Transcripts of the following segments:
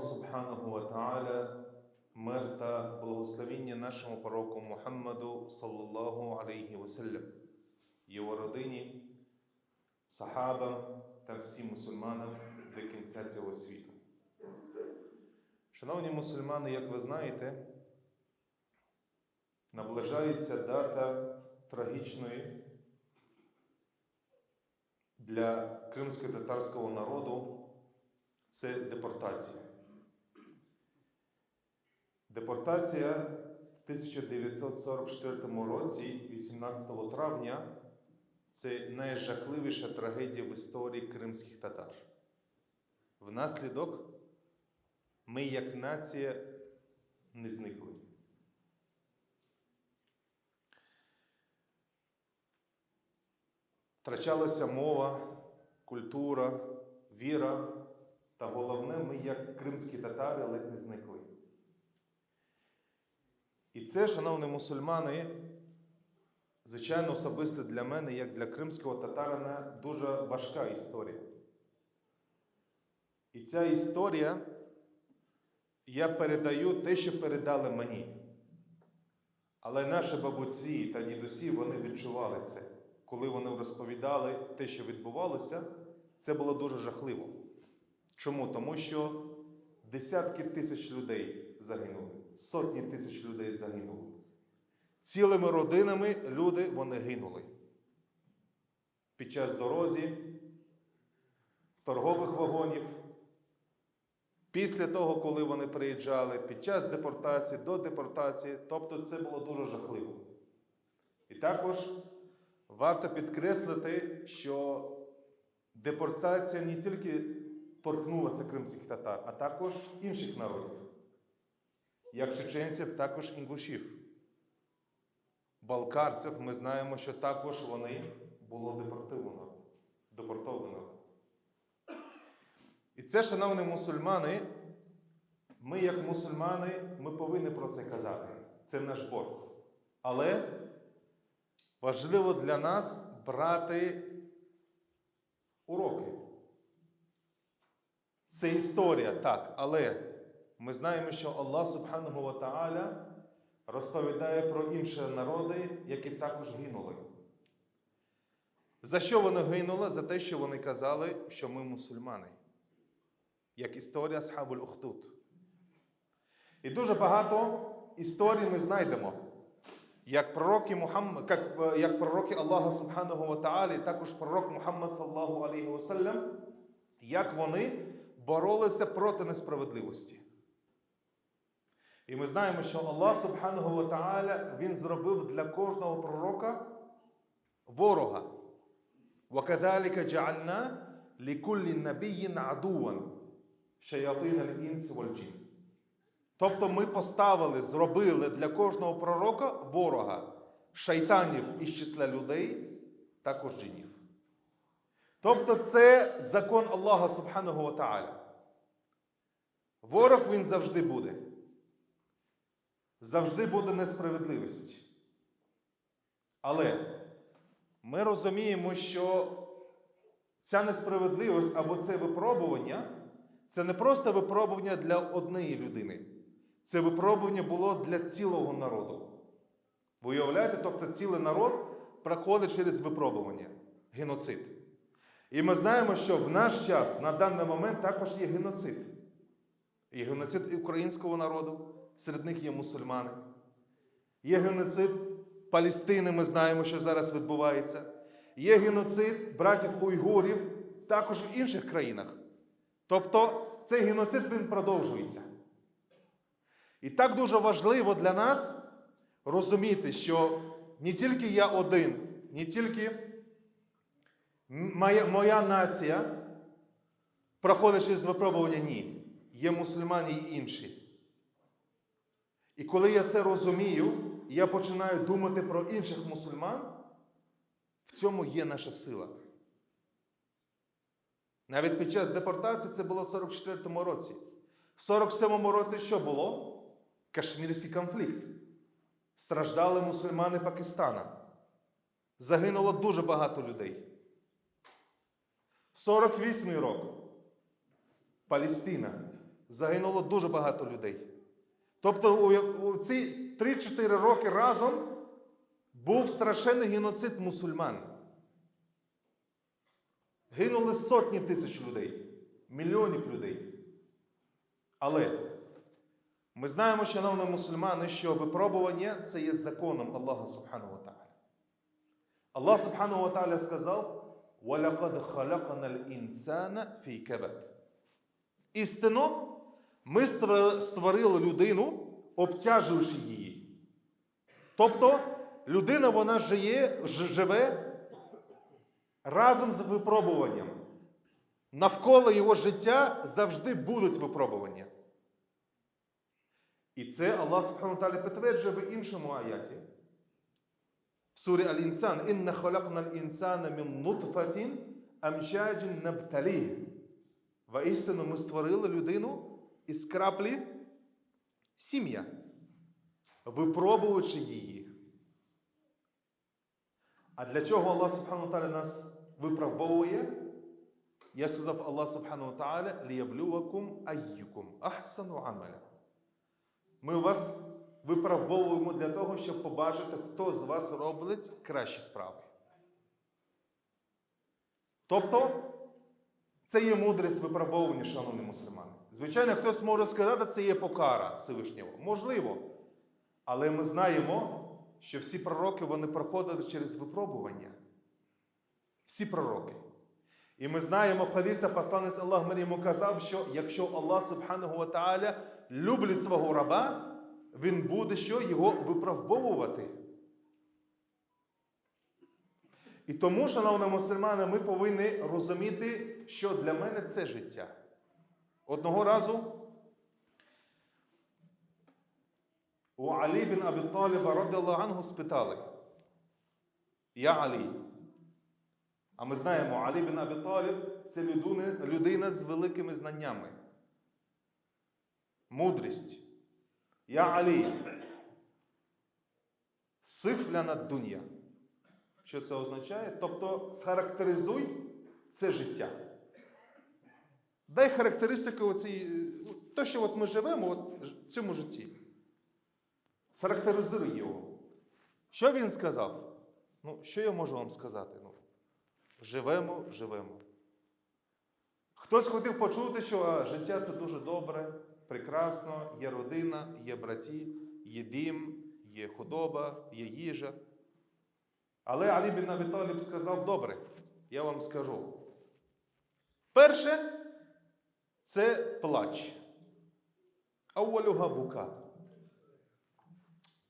Аллаху Субханаху ва Та'аля, мир та благословіння нашому пророку Мухаммаду саллаллаху алейхі васелям, його родині, сахабам та всім мусульманам до кінця цього світу. Шановні мусульмани, як ви знаєте, наближається дата трагічної для кримсько-татарського народу це депортація. Депортація в 1944 році, 18 травня, це найжахливіша трагедія в історії кримських татар. Внаслідок ми, як нація, не зникли. Втрачалася мова, культура, віра, та головне, ми, як кримські татари, ледь не зникли. І це, шановні мусульмани, звичайно, особисто для мене, як для кримського татарина, дуже важка історія. І ця історія, я передаю те, що передали мені. Але наші бабусі та дідусі вони відчували це. Коли вони розповідали те, що відбувалося, це було дуже жахливо. Чому? Тому що десятки тисяч людей загинули, сотні тисяч людей загинули. Цілими родинами люди вони гинули. Під час дорозі, торгових вагонів, після того, коли вони приїжджали, під час депортації, до депортації, тобто це було дуже жахливо. І також варто підкреслити, що депортація не тільки торкнулася кримських татар, а також інших народів, як чеченців, також інгушів. Балкарців ми знаємо, що також вони було депортовано. депортовано. І це, шановні мусульмани, ми, як мусульмани, ми повинні про це казати. Це наш борг. Але важливо для нас брати уроки. Це історія, так, але ми знаємо, що Аллах Субханаху ва Та'аля розповідає про інші народи, які також гинули. За що вони гинули? За те, що вони казали, що ми мусульмани. Як історія Асхабуль Ухтут. І дуже багато історій ми знайдемо. Як пророки, Мухаммад, як, як пророки Аллаха Субханаху ва Та'алі, також пророк Мухаммад саллаху алейхі вассалям, як вони боролися проти несправедливості. І ми знаємо, що Аллах Субханаху ва Та'аля Він зробив для кожного пророка ворога. وَكَذَلِكَ جَعَلْنَا لِكُلِّ نَبِيٍّ عَدُوًا شَيَاطِينَ الْإِنسِ وَالْجِنِّ Тобто ми поставили, зробили для кожного пророка ворога шайтанів із числа людей, також джинів. Тобто це закон Аллаха Субханаху ва Та'аля. Ворог він завжди буде. Завжди буде несправедливість. Але ми розуміємо, що ця несправедливість або це випробування це не просто випробування для однієї людини. Це випробування було для цілого народу. Ви уявляєте, тобто цілий народ проходить через випробування, геноцид. І ми знаємо, що в наш час на даний момент також є геноцид. Є геноцид і українського народу, серед них є мусульмани. Є геноцид Палестини, ми знаємо, що зараз відбувається. Є геноцид братів уйгурів також в інших країнах. Тобто цей геноцид він продовжується. І так дуже важливо для нас розуміти, що не тільки я один, не тільки моя, моя нація проходить через випробування, ні. Є мусульмани і інші. І коли я це розумію, і я починаю думати про інших мусульман, в цьому є наша сила. Навіть під час депортації це було в 44-му році. В 47-му році що було? Кашмірський конфлікт. Страждали мусульмани Пакистана. Загинуло дуже багато людей. 48-й рок. Палестина. загинуло дуже багато людей. Тобто у, у ці 3-4 роки разом був страшенний геноцид мусульман. Гинули сотні тисяч людей, мільйонів людей. Але ми знаємо, шановні мусульмани, що випробування це є законом Аллаха Субхану Ва Та'аля. Аллах Субхану Ва Та'аля сказав: وَلَقَدْ خَلَقَنَا الْإِنسَانَ فِي كَبَدٍ Істинно, ми створили людину, обтяжуючи її. Тобто, людина вона жиє, живе разом з випробуванням. Навколо його життя завжди будуть випробування. І це Аллах Субхану підтверджує в іншому аяті. В сурі Аль-Інсан. Інна халакна al-інсана мін нутфатін амшаджин набталіх. Воістину ми створили людину із краплі сім'я, випробуючи її. А для чого Аллах Субхану Таля нас випробовує? Я сказав Аллах Субхану Таля ліяблювакум айюкум ахсану амаля. Ми вас випробовуємо для того, щоб побачити, хто з вас робить кращі справи. Тобто, це є мудрість випробовування, шановні мусульмани. Звичайно, хтось може сказати, це є покара Всевишнього. Можливо. Але ми знаємо, що всі пророки вони проходили через випробування. Всі пророки. І ми знаємо, в хадиса посланець Аллах мир йому казав, що якщо Аллах Субхану Ва Та'аля люблять свого раба, він буде що його виправбовувати. І тому, шановні мусульмани, ми повинні розуміти, що для мене це життя. Одного разу у Алі бін Абі Таліба ангу спитали: Я Алі. А ми знаємо, Алі бін Абі це людина, з великими знаннями. Мудрість. Я Алі. Сифля над дунья. Що це означає? Тобто схарактеризуй це життя. Дай характеристику оцій, то, що от ми живемо от, в цьому житті. Схарактеризуй його. Що він сказав? Ну, що я можу вам сказати? Ну, живемо, живемо. Хтось хотів почути, що а, життя це дуже добре, прекрасно, є родина, є браті, є дім, є худоба, є їжа. Але Алі бін Абі Таліб сказав: добре, я вам скажу. Перше це плач. Ауалюга бука.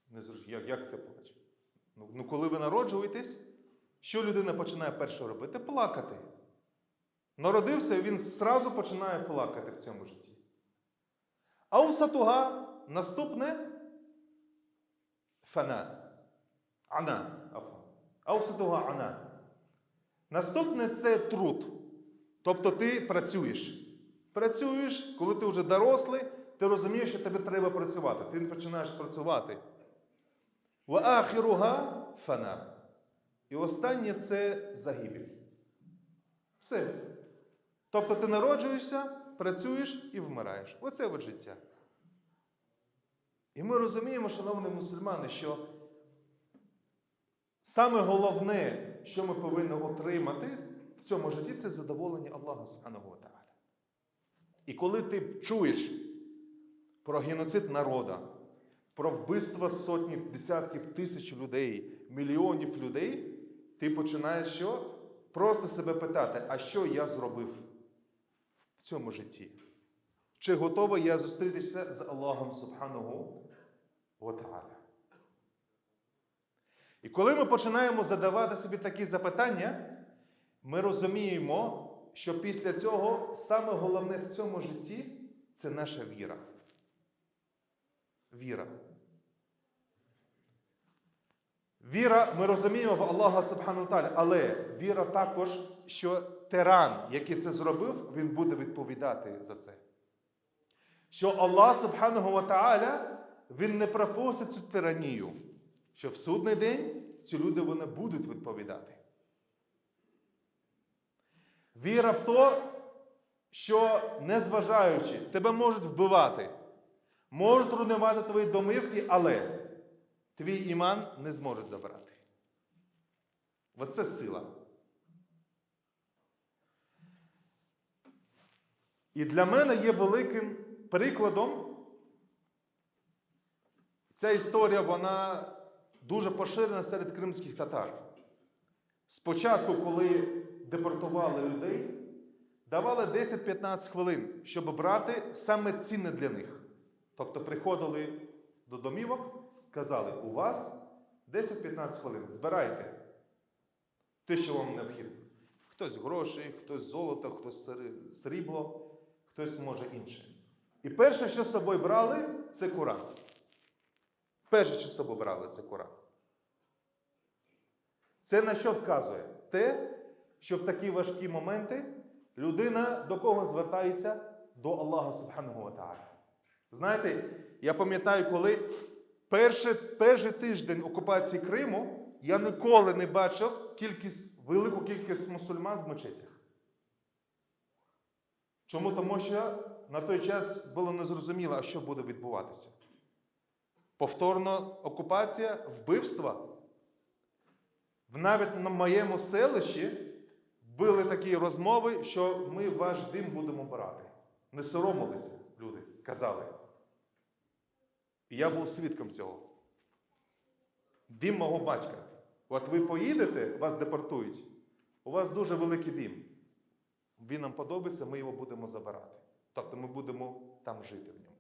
Не зрозумів, як, як це плач? Ну, ну, коли ви народжуєтесь, що людина починає перше робити? Плакати. Народився, він зразу починає плакати в цьому житті. А у сатуга наступне фана. Ана. Афа. Аусатуга ана. Наступне це труд. Тобто ти працюєш. Працюєш, коли ти вже дорослий, ти розумієш, що тобі треба працювати. Ти починаєш працювати. Ва ахіруга фана. І останнє це загибель. Все. Тобто ти народжуєшся, працюєш і вмираєш. Оце от життя. І ми розуміємо, шановні мусульмани, що Саме головне, що ми повинні отримати в цьому житті, це задоволення Аллаха Субханого Тааля. І коли ти чуєш про геноцид народа, про вбивство сотні, десятків тисяч людей, мільйонів людей, ти починаєш що? Просто себе питати, а що я зробив в цьому житті? Чи готовий я зустрітися з Аллахом Субханого Тааля? І коли ми починаємо задавати собі такі запитання, ми розуміємо, що після цього саме головне в цьому житті це наша віра. Віра. Віра, ми розуміємо в Аллаха Субхану Таля, але віра також, що тиран, який це зробив, він буде відповідати за це. Що Аллах Субхану Тааля, він не пропустить цю тиранію що в судний день ці люди вони будуть відповідати. Віра в то, що незважаючи, тебе можуть вбивати, можуть руйнувати твої домивки, але твій іман не зможуть забрати. Оце сила. І для мене є великим прикладом. Ця історія вона дуже поширена серед кримських татар. Спочатку, коли депортували людей, давали 10-15 хвилин, щоб брати саме цінне для них. Тобто приходили до домівок, казали, у вас 10-15 хвилин, збирайте те, що вам необхідно. Хтось гроші, хтось золото, хтось срібло, хтось може інше. І перше, що з собою брали, це Коран. Перше, що з собою брали, це Коран. Це на що вказує? Те, що в такі важкі моменти людина до кого звертається? До Аллаха Субхану Тааля. Знаєте, я пам'ятаю, коли перший, перший тиждень окупації Криму я ніколи не бачив кількість, велику кількість мусульман в мечетях. Чому? Тому що на той час було незрозуміло, що буде відбуватися. Повторна окупація, вбивства. Навіть на моєму селищі були такі розмови, що ми ваш дим будемо брати. Не соромилися люди, казали. І я був свідком цього. Дім мого батька. От ви поїдете, вас депортують, у вас дуже великий дім. Він нам подобається, ми його будемо забирати. Тобто ми будемо там жити в ньому.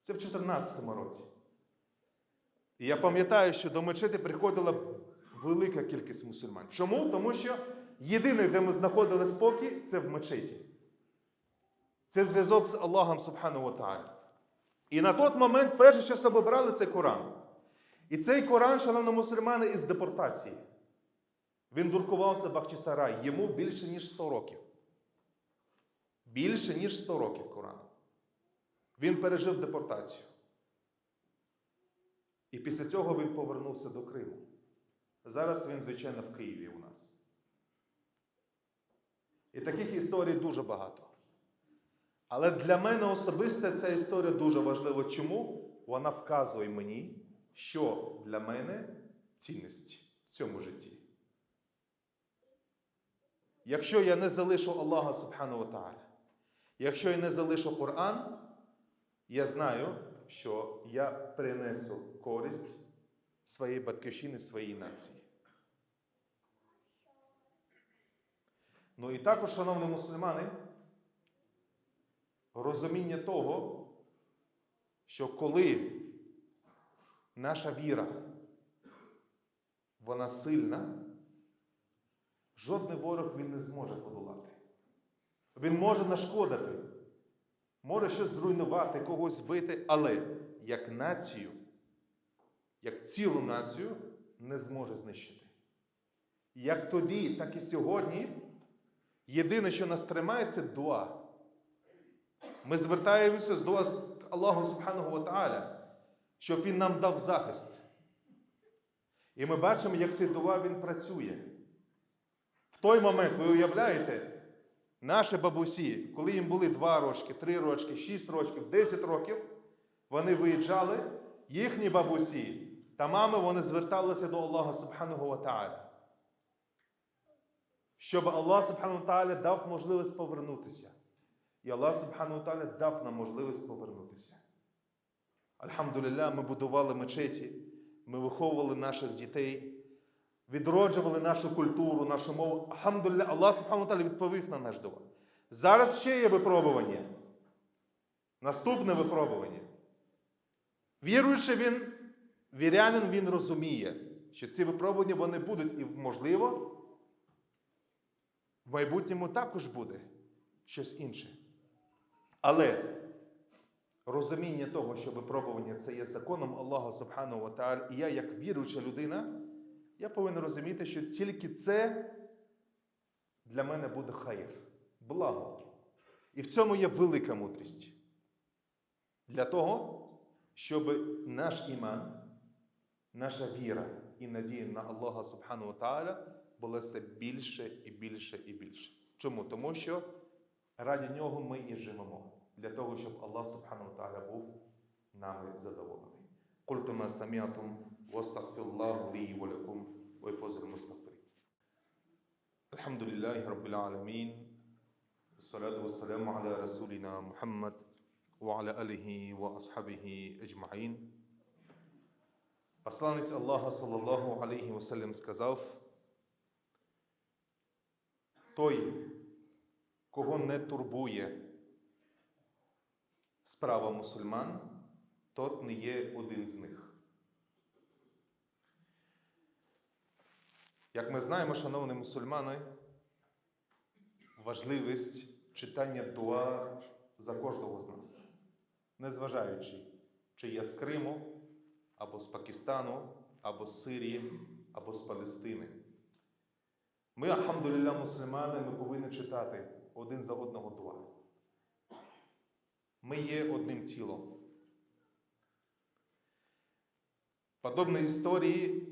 Це в 2014 році. І я пам'ятаю, що до мечети приходила велика кількість мусульман. Чому? Тому що єдине, де ми знаходили спокій, це в мечеті. Це зв'язок з Аллахом Субхану Тааля. І на той момент перше, що собі брали, це Коран. І цей Коран, шановні мусульмани, із депортації. Він дуркувався Бахчисарай. Йому більше, ніж 100 років. Більше, ніж 100 років Корану. Він пережив депортацію. І після цього він повернувся до Криму. Зараз він, звичайно, в Києві у нас. І таких історій дуже багато. Але для мене особисто ця історія дуже важлива. Чому? Вона вказує мені, що для мене цінності в цьому житті. Якщо я не залишу Аллаха Субхану Тааля, якщо я не залишу Коран, я знаю, що я принесу користь своїй батьківщині, своїй нації. Ну і також, шановні мусульмани, розуміння того, що коли наша віра, вона сильна, жодний ворог він не зможе подолати. Він може нашкодити, може щось зруйнувати, когось збити, але як націю, як цілу націю не зможе знищити. Як тоді, так і сьогодні, єдине, що нас тримає, це дуа. Ми звертаємося з дуа Аллаху Субхану Тааля, щоб Він нам дав захист. І ми бачимо, як цей дуа він працює. В той момент, ви уявляєте, наші бабусі, коли їм були 2 рочки, 3 рочки, 6 років, 10 років, вони виїжджали, їхні бабусі та мами вони зверталися до Аллаха Субхану Тааля. Щоб Аллах Субхану Тааля дав можливість повернутися. І Аллах Субхану Тааля дав нам можливість повернутися. Альхамдулілля, ми будували мечеті, ми виховували наших дітей, відроджували нашу культуру, нашу мову. Альхамдулілля, Аллах Субхану Тааля відповів на наш дуа. Зараз ще є випробування. Наступне випробування. Віруючи він, вірянин, він розуміє, що ці випробування вони будуть, і, можливо, в майбутньому також буде щось інше. Але розуміння того, що випробування це є законом Аллаха Субхану Ва і я, як віруюча людина, я повинен розуміти, що тільки це для мене буде хайр, благо. І в цьому є велика мудрість. Для того, щоб наш іман, наша віра і надія на Аллаха Субхану Ва була все більше і більше і більше. Чому? Тому що Раді нього ми і живемо, для того, щоб Аллах Субхану Тааля був нами задоволений. قلت ما سمعتم واستغفر الله لي ولكم ويفوز المستغفرين. الحمد لله رب العالمين والصلاة والسلام على رسولنا محمد وعلى آله وأصحابه أجمعين. Посланець Аллаха, саллаллаху алейхі вассалям, сказав, той, кого не турбує справа мусульман, тот не є один з них. Як ми знаємо, шановні мусульмани, важливість читання дуа за кожного з нас, незважаючи, чи я з Криму, або з Пакистану, або з Сирії, або з Палестини. Ми, алхамдулілля, мусульмани, ми повинні читати один за одного дуа. Ми є одним тілом. Подобні історії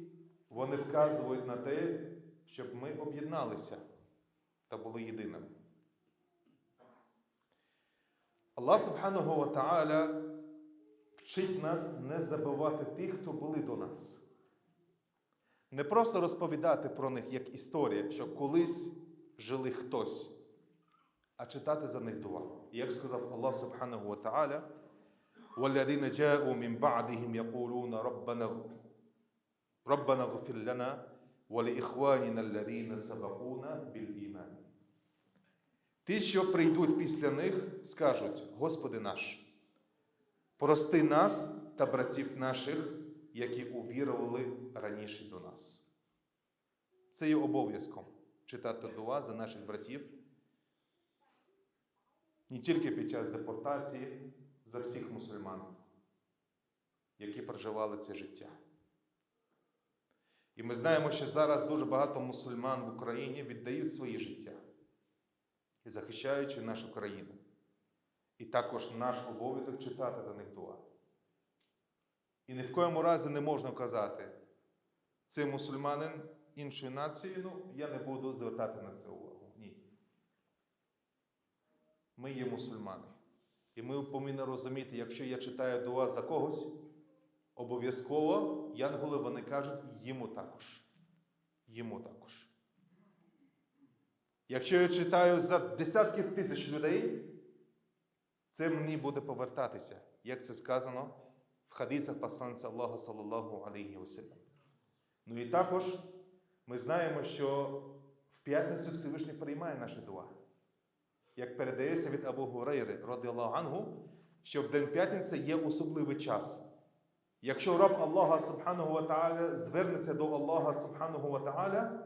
вони вказують на те, щоб ми об'єдналися та були єдиними. Аллах ва Ta'ala вчить нас не забувати тих, хто були до нас. Не просто розповідати про них як історія, що колись жили хтось, а читати за них дуа. І як сказав Аллах Субханаhu ва Ta'ala, والذين جاءوا من بعدهم يقولون ربنا ربنا اغفر لنا ولإخواننا الذين سبقونا بالإيمان. Ті, що прийдуть після них, скажуть: Господи наш, прости нас та братів наших, які увірували раніше до нас. Це є обов'язком читати дуа за наших братів не тільки під час депортації, за всіх мусульман, які проживали це життя. І ми знаємо, що зараз дуже багато мусульман в Україні віддають своє життя, захищаючи нашу країну. І також наш обов'язок читати за них дуа. І ні в коєму разі не можна казати, це мусульманин іншої нації, ну я не буду звертати на це увагу. Ні. Ми є мусульмани. І ми повинні розуміти, якщо я читаю дуа за когось, обов'язково янголи вони кажуть йому також. Йому також. Якщо я читаю за десятки тисяч людей, це мені буде повертатися, як це сказано в хадисах посланця Аллаха, саллаллаху алейхі васелям. Ну і також ми знаємо, що в п'ятницю Всевишній приймає наші дуа. Як передається від Абу Гурейри, радіаллаху ангу, що в День п'ятниці є особливий час. Якщо раб Аллаха Субхану Ta'ala звернеться до Аллаха Субхану ва Ta'ala,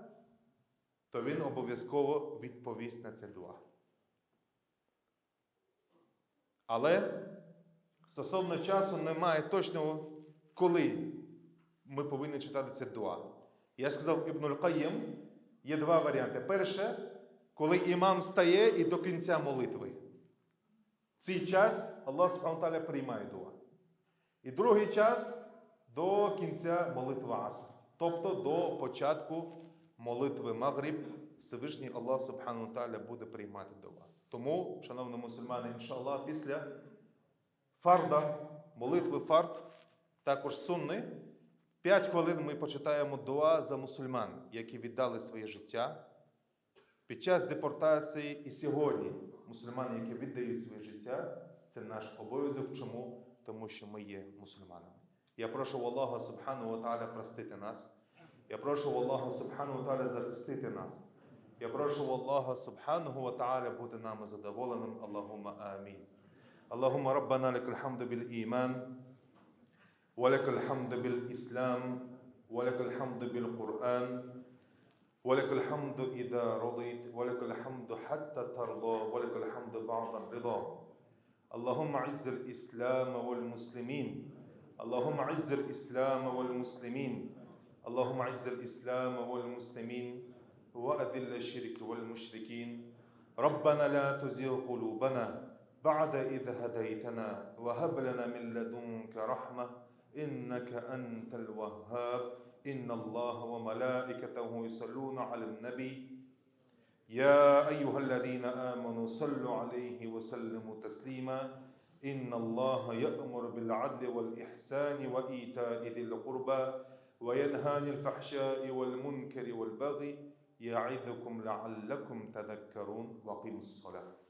то він обов'язково відповість на це дуа. Але стосовно часу немає точного, коли ми повинні читати це дуа. Я сказав Ібнуль Каїм, є два варіанти. Перше, коли імам стає і до кінця молитви. Цей час Аллах Субхану приймає дуа. І другий час до кінця молитви Аср. Тобто до початку молитви Магриб Всевишній Аллах Субхану Таля буде приймати дуа. Тому, шановні мусульмани, іншаллах, після фарда, молитви фард, також сунни, 5 хвилин ми почитаємо дуа за мусульман, які віддали своє життя. Під час депортації і сьогодні мусульмани, які віддають своє життя, це наш обов'язок. Чому? Тому що ми є мусульманами. Я прошу Аллаха Субхану Ва простити нас. Я прошу Аллаха Субхану Ва захистити нас. Я прошу Аллаха Субхану Ва бути нами задоволеним. Аллахума амін. Rabbana lakal hamdu bil iman, ولك الحمد بالإسلام ولك الحمد بالقرآن ولك الحمد إذا رضيت ولك الحمد حتى ترضى ولك الحمد بعد الرضا. اللهم عز الإسلام والمسلمين. اللهم عز الإسلام والمسلمين. اللهم عز الإسلام والمسلمين. وأذل الشرك والمشركين. ربنا لا تزغ قلوبنا بعد إذ هديتنا وهب لنا من لدنك رحمة إنك أنت الوهاب. إن الله وملائكته يصلون على النبي. يا أيها الذين آمنوا صلوا عليه وسلموا تسليما. إن الله يأمر بالعدل والإحسان وإيتاء ذي القربى وينهى عن الفحشاء والمنكر والبغي يعظكم لعلكم تذكرون. وقيموا الصلاة.